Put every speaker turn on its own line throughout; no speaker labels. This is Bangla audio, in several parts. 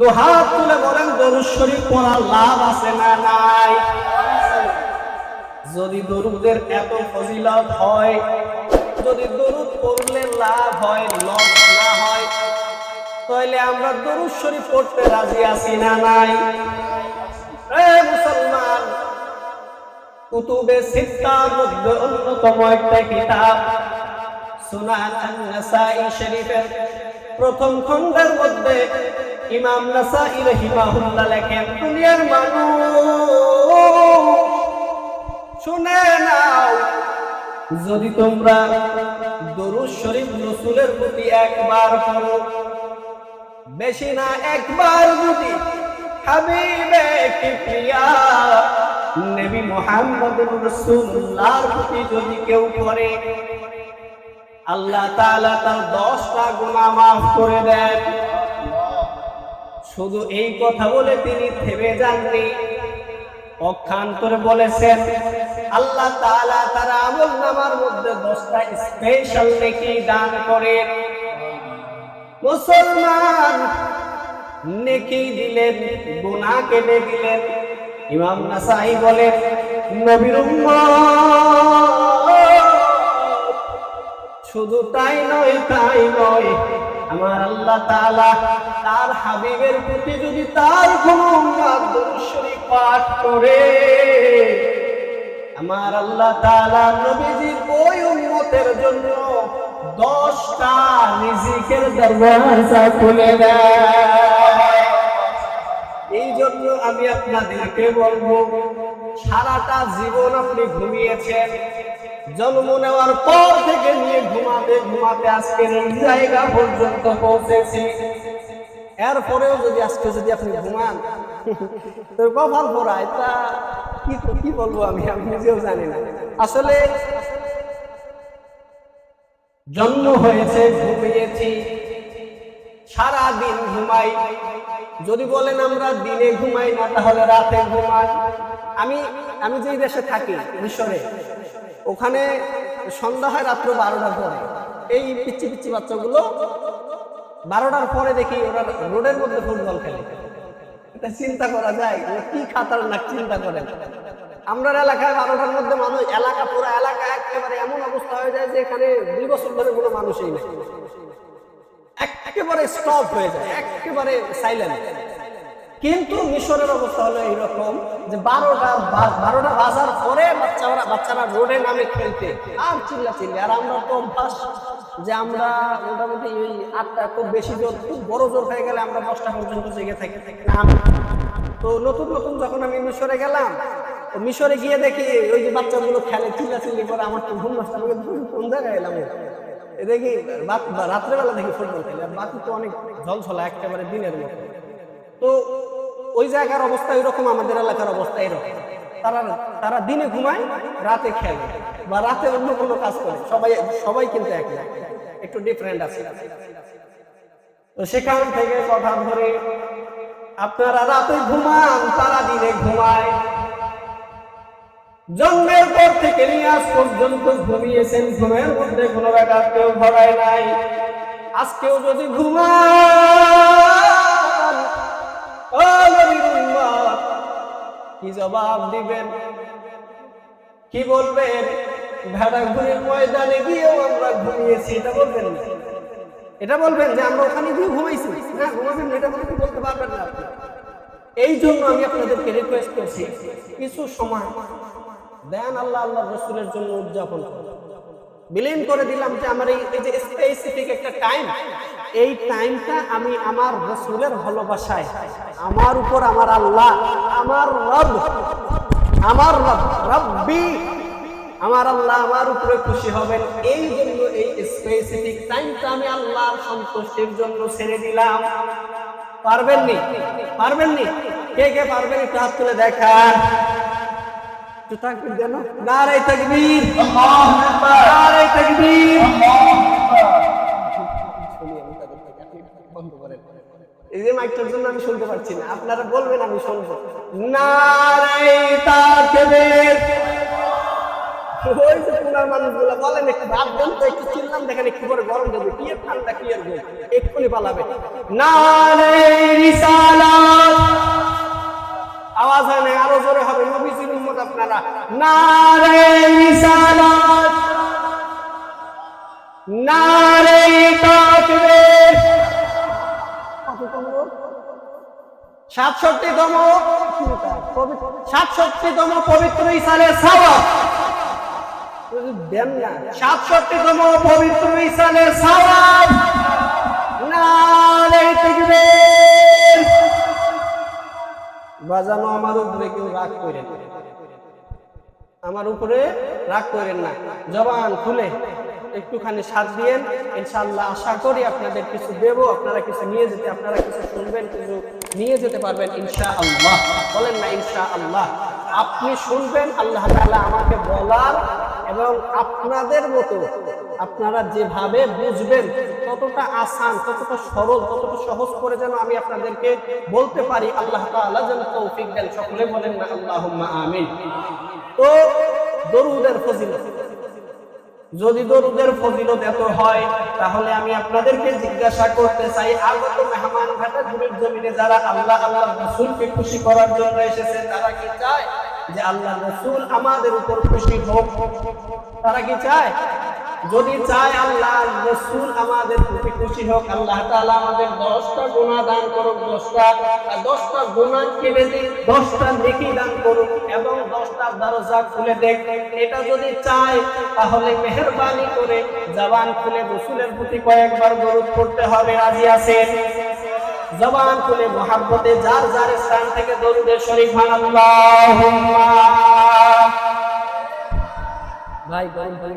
দুহাত তুলে বলেন দরুদ শরীফ পড়ার লাভ আছে না নাই? যদি দরুদের এত ফজিলত হয়, যদি দরুদ পড়লে লাভ হয়, লস না হয় তাহলে আমরা দরুদ শরীফ পড়তে রাজি আছি না নাই? মুসলমান, কুতুবে সিত্তার মধ্যে অন্যতম একটা কিতাব, সুনান শরীফের প্রথম খণ্ডের মধ্যে ইমাম নাসাই রাহিমাহুল্লাহ লেখেন, দুনিয়ার মানুষ শুনে নাও, যদি তোমরা দরুদ শরীফ রসুলের প্রতি একবার পড়ো, বেশি না একবার যদি হাবিবে কিবরিয়া নবী মুহাম্মদুর রাসূলুল্লাহর প্রতি যদি কেউ করে আল্লাহ তাআলা তার 10টা গুনাহ মাফ করে দেন। শুধু এই কথা বলে তিনি থেমে যাননি। পক্ষান্তরে বলেছেন, আল্লাহ তাআলা তার আমল নামার মধ্যে 10টা স্পেশাল নেকি দান করেন। মুসলমান নেকি দিলেন, গুনাহ কেটে দিলেন। ইমাম নাসাই বলেন, নবীর শুধু তাই নয় তাই নয় আমার আল্লাহ তাআলা তার হাবিবের প্রতি যদি তার কোন পাঠ করে, আমার আল্লাহ তাআলা নবীজির ওই উম্মতের জন্য দশটা রিজিকের দরওয়াজা খুলে এই জন্য আমি আপনাদেরকে বলব, সারাটা জীবন আপনি ঘুমিয়েছেন জন্ম নেওয়ার পর থেকে নিয়ে ঘুমাতে ঘুমাতে আজকের এই জায়গা পর্যন্ত পৌঁছেছি। এরপরেও যদি আজকে যদি আপনি ঘুমান, তো কপাল পড়ায় তা কি কি বলব আমি? আমি নিজেও জানি না। আসলে জন্ম হয়েছে, ঘুমিয়েছি সারা দিন ঘুমাই। যদি বলেন আমরা দিনে ঘুমাই না, তাহলে রাতে ঘুমাই। আমি আমি যেই দেশে থাকি, মিশরে ওখানে সন্ধ্যা হয় রাত্র বারোটার পরে। এই পিচ্ছি পিচ্ছি বাচ্চাগুলো বারোটার পরে দেখি ওরা রোডের মধ্যে ফুটবল খেলে। এটা চিন্তা করা যায় কি খাতারনাক চিন্তা করেন আমরা এলাকায় বারোটার মধ্যে মানুষ, এলাকা পুরো এলাকা একেবারে এমন অবস্থা হয়ে যায় যে এখানে দুই বছর ধরে কোনো মানুষই নেই। একেবারে স্টপ হয়ে যায়, একেবারে সাইলেন্ট কিন্তু মিশরের অবস্থা হলো এইরকম যে বারোটা বারোটা বাজার পরে বাচ্চারা বাচ্চারা রোডে নামে খেলতে। আর চিল্লা চিল্লি আর আমরা তো অভ্যাস যে আমরা মোটামুটি ওই আটটা খুব বেশি জোর খুব বড় জোর হয়ে গেলে আমরা দশটা পর্যন্ত জেগে থাকি। তো নতুন নতুন যখন আমি মিশরে গেলাম মিশরে গিয়ে দেখি ওই যে বাচ্চাগুলো খেলে চিল্লা চিল্লি করে আমার তো ঘুম নষ্ট আমি বলি, কোন জায়গায় এলাম দেখি রাত্রেবেলা দেখি ফুটবল খেলে। বাকি তো অনেক জল ছলা একেবারে দিনের মতো। তো ওই জায়গার অবস্থা এরকম আমাদের এলাকার অবস্থা এরকম। তারা তারা দিনে ঘুমায় রাতে খেলে বা রাতে অন্য কোনো কাজ করে। সবাই সবাই কিন্তু এক একটু ডিফারেন্ট আছে। সেখান থেকে কথা ধরে আপনারা রাতে ঘুমান তারা দিনে ঘুমায়। জন্মের পর থেকে নিয়ে আজ পর্যন্ত ঘুমিয়েছেন ঘুমের মধ্যে কোনো ব্যাপার কেউ ভরায় নাই। আজকেও যদি উম্মত, কি জবাব দিবেন? কি বলবেন? ভেড়া ঘুরির ময়দানে গিয়েও আমরা ঘুমিয়েছি, এটা বলবেন এটা বলবেন যে আমরা ওখানে গিয়ে ঘুমাইছি? না, ঘুমাবেন এটা বলে বলতে পারবেন না এই জন্য আমি আপনাদেরকে রিকোয়েস্ট করছি, কিছু সময় দেন আল্লাহ আল্লাহ রসুলের জন্য উদযাপন করুন। বিলীন করে দিলাম যে আমার এই যে স্পেসিফিক একটা টাইম এই টাইমটা আমি আমার রসুলের ভালোবাসায়, আমার উপর আমার আল্লাহ, আমার রব আমার রব, রব্বি, আমার আল্লাহ আমার উপরে খুশি হবেন। এই জন্য এই স্পেসিফিক টাইমটা আমি আল্লাহর সন্তুষ্টির জন্য ছেড়ে দিলাম। পারবেননি? পারবেননি? কে কে পারবেন? একটু হাত তুলে দেখান। একটু তাকবীর। দেন নারাই তাকবীর। নারাই তাকবীর শুনি আমি তাদের থেকে, আপনি বন্ধ করেন। এই যে মাইকটার জন্য আমি শুনতে পাচ্ছি না। আপনারা বলবেন আমি শুনব। নারাই তাকবীর। ওই যে পুনার মানুষগুলো বলেন একটু ভাব দেন তো একটু চিনলাম দেখেন একটু পরে গরম কি ঠান্ডা কি এক্ষুনি পালাবে। নারে সাতষট্টিতম পবিত্র না সাতষট্টিতম পবিত্র তাকবীর বাজানো আমার উপরে কেউ রাগ করে। আমার উপরে রাগ করেন না। জবান খুলে একটুখানি সাথ দিয়েন। ইনশাল্লাহ আশা করি আপনাদের কিছু দেবো, আপনারা কিছু নিয়ে যেতে, আপনারা কিছু শুনবেন, কিছু নিয়ে যেতে পারবেন ইনশা আল্লাহ বলেন না ইনশা আল্লাহ আপনি শুনবেন, আল্লাহ তালা আমাকে বলার এবং আপনাদের মতো আপনারা যেভাবে বুঝবেন ততটা আসান ততটা সরল ততটা সহজ করে যেন আমি আপনাদেরকে বলতে পারি, আল্লাহ যেন তৌফিক দেন। সকলে বলেন না, আল্লাহুম্মা আমিন। তো দরুদের ফজিলত। যদি দরুদের ফজিলত এত হয়, তাহলে আমি আপনাদেরকে জিজ্ঞাসা করতে চাই, আগত মেহমান ঘাটা ঘুরের জমিনে যারা আল্লাহ আল্লাহ রসুলকে খুশি করার জন্য এসেছে, তারা কি চায় যে আল্লাহ রসুল আমাদের উপর খুশি হোক? তারা কি চায়? যদি চায় আল্লাহ, রসুল আমাদের প্রতি খুশি হোক, আল্লাহ তাআলা আমাদের দশটা গুণা দান করুক, দশটা দশটা গুণা কেটে দিক দশটা নেকি দান করুক এবং দশটা দরজা খুলে দেখ। এটা যদি চায়, তাহলে মেহরবানি করে জবান খুলে রসুলের প্রতি কয়েকবার দরুদ পড়তে হবে, রাজি আছেন? জবান খুলে মহাব্বতে যার যার স্থান থেকে দরুদে শরীফ হান আল্লাহুম্মা ভাই, গরম পানি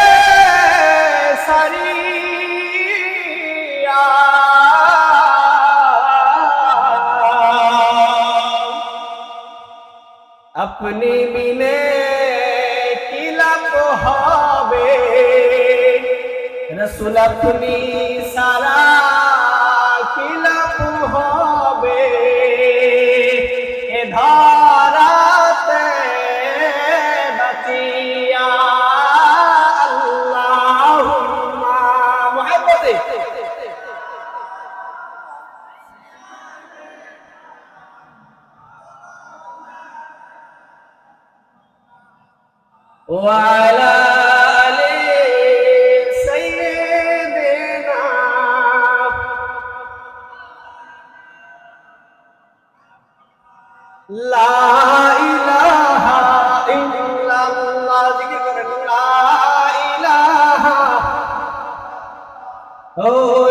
আপনি সারা কিলপ হবে। এ ধরাতে বাঁচিয়া আল্লাহুম্মা ও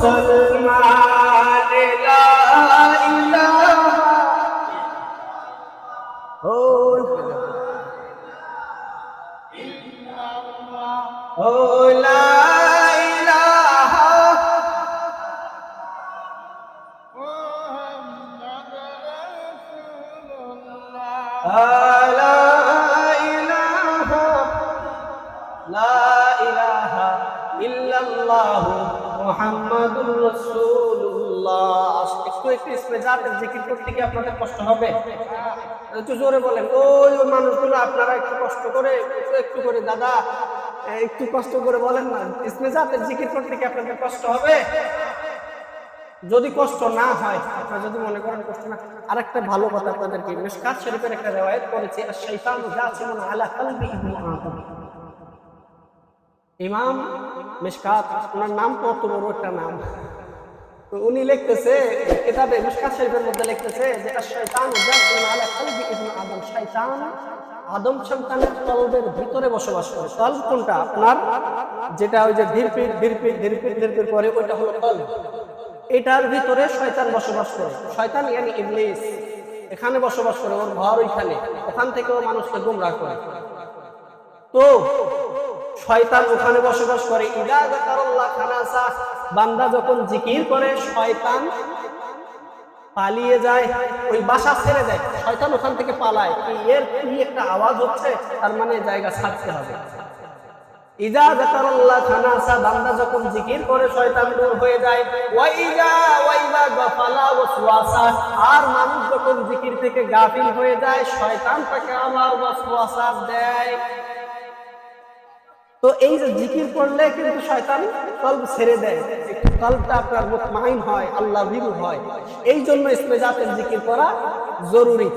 মুসলমান একটু একটু জিকির করতে কি আপনাদের কষ্ট হবে। একটু জোরে বলেন, ওই মানুষগুলো আপনারা একটু কষ্ট করে, একটু একটু করে, দাদা, একটু কষ্ট করে বলেন না ইসমে জাতের জিকির করতে কি আপনাদের কষ্ট হবে? যদি কষ্ট না হয়, আপনারা যদি মনে করেন কষ্ট না, আরেকটা ভালো কথা আপনাদেরকে মিশকাত শরীফের একটা রেওয়ায়াত করেছে আর শৈতান জাসিমুন আলা কলবি ইবনে আদম। ইমাম মিশকাত ওনার নাম তো অত বড় একটা নাম। উনি লিখতেছে, কিতাবে মিশকাত শরীফের মধ্যে লিখতেছে যে শয়তান আলা কলবি আদম। শয়তান আদম সন্তানের কলবের ভিতরে বসবাস করে। কলব কোনটা? আপনার? যেটা ওই যে ধীরপির করে, ওইটা হলো কলব। এটার ভিতরে শয়তান বসবাস করে। শয়তান ইয়ানি ইবলিস। এখানে বসবাস করে, ওর ঘর ওইখানে। ওখান থেকেও মানুষকে গুমরাহ করে। তো শয়তান ওখানে বসবাস করে। ইদা যাকারাল্লাহ খানাসা বান্দা যখন জিকির করে, শয়তান পালিয়ে যায়, ওই বাসা ছেড়ে দেয়। শয়তান ওখান থেকে পালায়। এর কি একটা আওয়াজ হচ্ছে? তার মানে জায়গা ছাড়তে হবে। শয়তান হয়ে যায়। আর মানুষ যখন জিকির থেকে গাফিল হয়ে যায়, শয়তান তাকে আবার দেয়। তো এই যে জিকির করলে কিন্তু শয়তান কল্প ছেড়ে দেয়। কল্পটা আপনার মুতমাইন হয়, আল্লাহ ভীরু হয়। এই জন্য ইসমে জাতের জিকির করা জরুরি।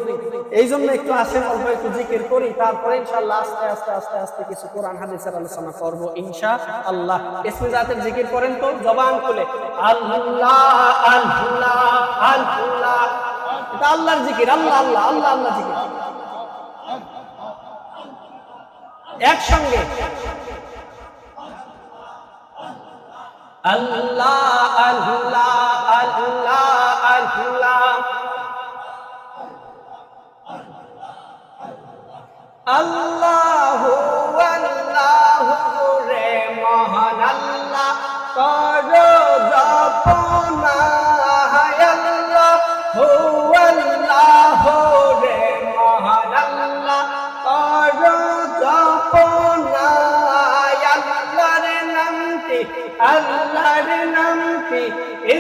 এই জন্য একটু আসেন, অল্প একটু জিকির করি, তারপরে ইনশাআল্লাহ আস্তে আস্তে আস্তে আস্তে কিছু কোরআন, হাদিসের আলোচনা করব ইনশা আল্লাহ ইসমে জাতের জিকির করেন তো, জবান খুলে। আল্লাহ আল্লাহ আল্লাহ। এটা আল্লাহর জিকির, আল্লাহ আল্লাহ আল্লাহ আল্লাহ জিকির। একসঙ্গে। আল্লাহ আল্লাহ আল্লাহ আল্লাহ। আল্লাহ আল্লাহ রে মহান আল্লাহ। করো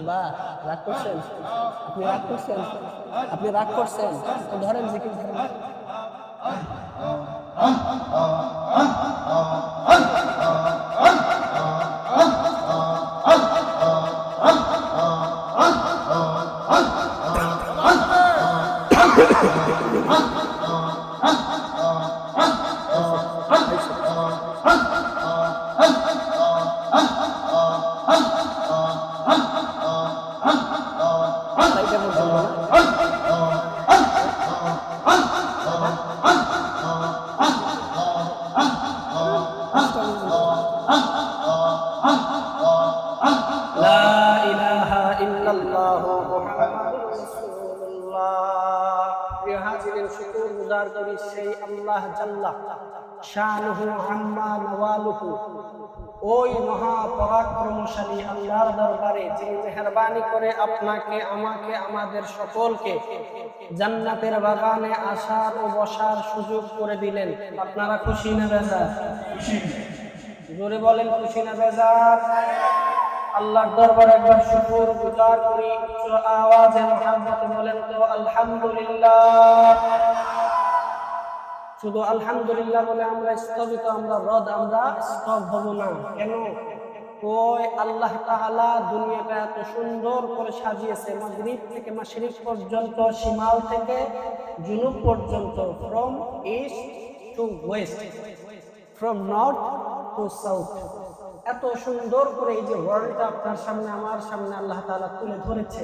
বা রাগ করছেন আপনি রাগ করছেন আপনি রাগ করছেন তো ধরেন জিকির ধরেন লাইটের শানুহু আম্মা নওয়ালুহু। ওই মহা পরাক্রমশালী আল্লাহর দরবারে যিনি মেহরবানি করে আপনাকে, আমাকে, আমাদের সকলকে জান্নাতের বাগানে আসার ও বসার সুযোগ করে দিলেন। আপনারা খুশি না বেজার? জোরে বলেন, খুশি না বেজার? আল্লাহর দরবারে একবার শুকর গুজার করি। আওয়াজে মোহাম্মত বলেন তো, আলহামদুলিল্লাহ। শুধু আলহামদুলিল্লাহ বলে আমরা স্থগিত, আমরা রদ, আমরা স্তব হব না। কেন? ওই আল্লাহ তাআলা দুনিয়াটা এত সুন্দর করে সাজিয়েছে, মাগরিব থেকে মাশরিক পর্যন্ত, শিমাল থেকে জুনুব পর্যন্ত from east to west from north to south এত সুন্দর করে এই যে ওয়ার্ল্ডটা আপনার সামনে, আমার সামনে আল্লাহ তাআলা তুলে ধরেছে।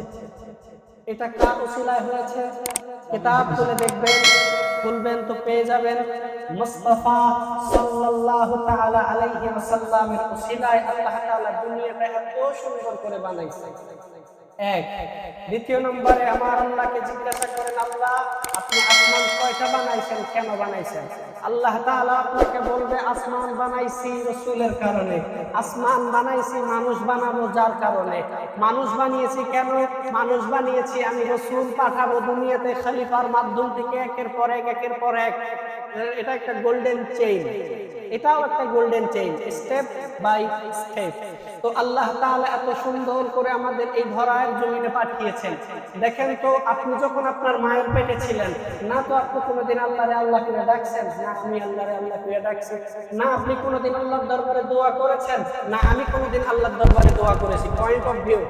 এটা কার উসিলায় হয়েছে? কিতাব তুলে দেখবেন। খুলবেন তো পেয়ে যাবেন। মুস্তাফা সাল্লাল্লাহু তাআলা আলাইহি ওয়াসাল্লামের ওসিলায় আল্লাহ তাআলা দুনিয়াটা এত সুন্দর করে বানাইছে। এক। দ্বিতীয় নম্বরে আমার আল্লাহকে জিজ্ঞাসা করেন, আল্লাহ, আপনি আসমান কয়টা বানাইছেন, কেন বানাইছেন? আল্লাহ তাআলা আপনাকে বলবে, আসমান বানাইছি রসুলের কারণে। আসমান বানাইছি, মানুষ বানাবো যার কারণে। মানুষ বানিয়েছি কেন? মানুষ বানিয়েছি, আমি রসুল পাঠাবো দুনিয়াতে, খলিফার মাধ্যম থেকে একের পর এক, একের পর এক। এটা একটা গোল্ডেন চেইন এটাও একটা golden chain step by step তো আল্লাহ তাআলা এত সুন্দর করে আমাদের এই ধরার জমিনে পাঠিয়েছেন। দেখেন তো, আপনি যখন আপনার মায়ের পেটে ছিলেন, না তো আপনি কোনোদিন আল্লাহরে আল্লাহ করে ডাকছেন, না আমি আল্লাহরে আল্লাহ করে ডাকছি, না আপনি কোনোদিন আল্লাহর দরবারে দোয়া করেছেন, না আমি কোনোদিন আল্লাহর দরবারে দোয়া করেছি। পয়েন্ট অফ ভিউ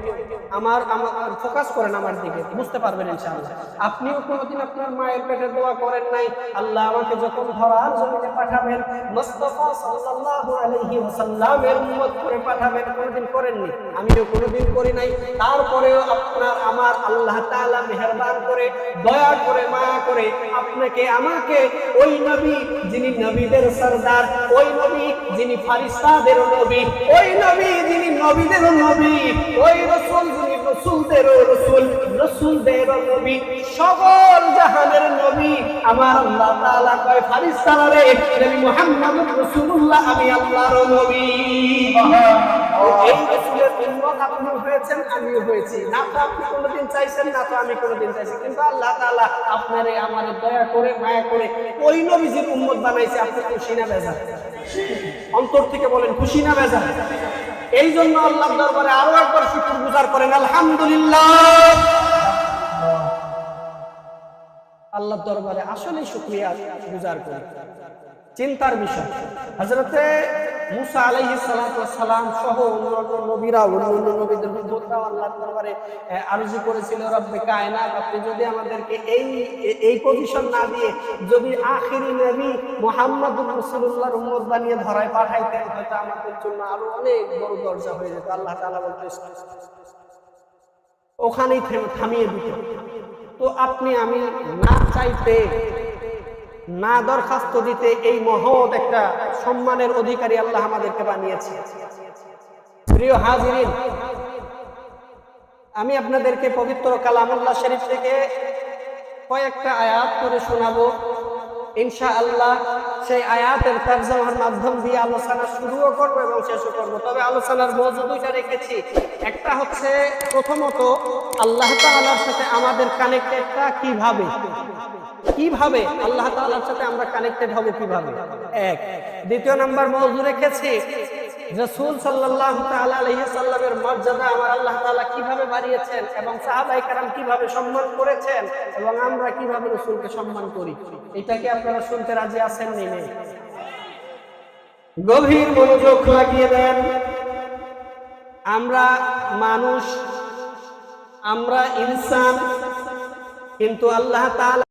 আমার আমার ফোকাস করেন আমার দিকে, বুঝতে পারবেন ইনশাআল্লাহ। আপনিও কোনোদিন আপনার মায়ের পেটে দোয়া করেন নাই, আল্লাহ আমাকে যখন ধরার জমিনে পাঠাবেন, মুস্তাফা সাল্লাল্লাহু আলাইহি ওয়াসাল্লামের উম্মত করে পাঠাবেন, কোনোদিন করেননি। আমিও কোনোদিন করি নাই। তারপরেও আপনার, আমার আল্লাহ তাআলা মেহেরবান করে, দয়া করে, মায়া করে আপনাকে, আমাকে ওই নবী যিনি নবীদের সরদার, ওই নবী যিনি ফারিস্তাদের নবী, ওই নবী যিনি নবীদের নবী, ওই রসুল যিনি রসুলদের রসুল, রসুলদের নবী, সকল জাহানের নবী। আমার আল্লাহ কয়, ফারিস্তারা রে, নবী মুহাম্মদ রাসূলুল্লাহ, আমি আল্লাহর নবী। এই রসুলের উম্মত আপনি হয়েছেন, আমিও হয়েছি। না তো আপনি কোনোদিন চাইছেন, না তো আমি কোনোদিন চাইছি। কিন্তু আল্লাহ আপনারে আমারে দয়া করে, মায়া করে ওই নবীজির উম্মত বানাইছে। আপনি খুশি না অন্তর থেকে বলেন, খুশি না এই জন্য আল্লাহ দরবারে আরও একবার শুকর গুজার করেন, আলহামদুলিল্লাহ। আল্লাহ দরবারে আসলে শুক্রিয়া গুজার করি। চিন্তার বিষয়। হজরতে মুসা সালাম সহ অন্যান্য নবীরা, অন্যান্য নবীদের আল্লাহর দরবারে আরজি করেছিল, রব্বে কায়নাত, আপনি যদি আমাদেরকে এই এই পজিশন না দিয়ে যদি আখিরি নবী রাসূলুল্লাহর উম্মত বানিয়ে ধরায় পাঠাইতেন আমাদের জন্য আরও অনেক বড় দরজা হয়ে যেত আল্লাহ তাআলা বলতে ওখানেই থামিয়ে দিত তো আপনি আমি না চাইতে না দরখাস্ত দিতে এই মহৎ একটা সম্মানের অধিকারী আল্লাহ আমাদেরকে বানিয়েছে। প্রিয় হাজিরিন, আমি আপনাদেরকে পবিত্র কালামুল্লাহ শরীফ থেকে কয়েকটা আয়াত করে শোনাবো। ইনশা আল্লাহ সেই আয়াতের তর্জমার মাধ্যম দিয়ে আলোচনা শুরুও করব এবং শেষও করব। তবে আলোচনার মজু দুইটা রেখেছি। একটা হচ্ছে, প্রথমত, আল্লাহ তাআলার সাথে আমাদের কানেক্টেডটা কীভাবে? কীভাবে আল্লাহ তাআলার সাথে আমরা কানেক্টেড হবে কীভাবে? এক। দ্বিতীয় নাম্বার মজু রেখেছি রাসূল আলাইহি সাল্লামের মর্যাদা আমার আল্লাহ তাআলা কীভাবে বাড়িয়েছেন এবং সাহাবায়ে কেরাম কীভাবে সম্মান করেছেন এবং আমরা কীভাবে রাসূলকে সম্মান করি? এটা কি আপনারা শুনতে রাজি আছেন নি? নেই গভীর মনোযোগ লাগিয়ে দেন। আমরা মানুষ, আমরা ইনসান, কিন্তু আল্লাহ তাআলা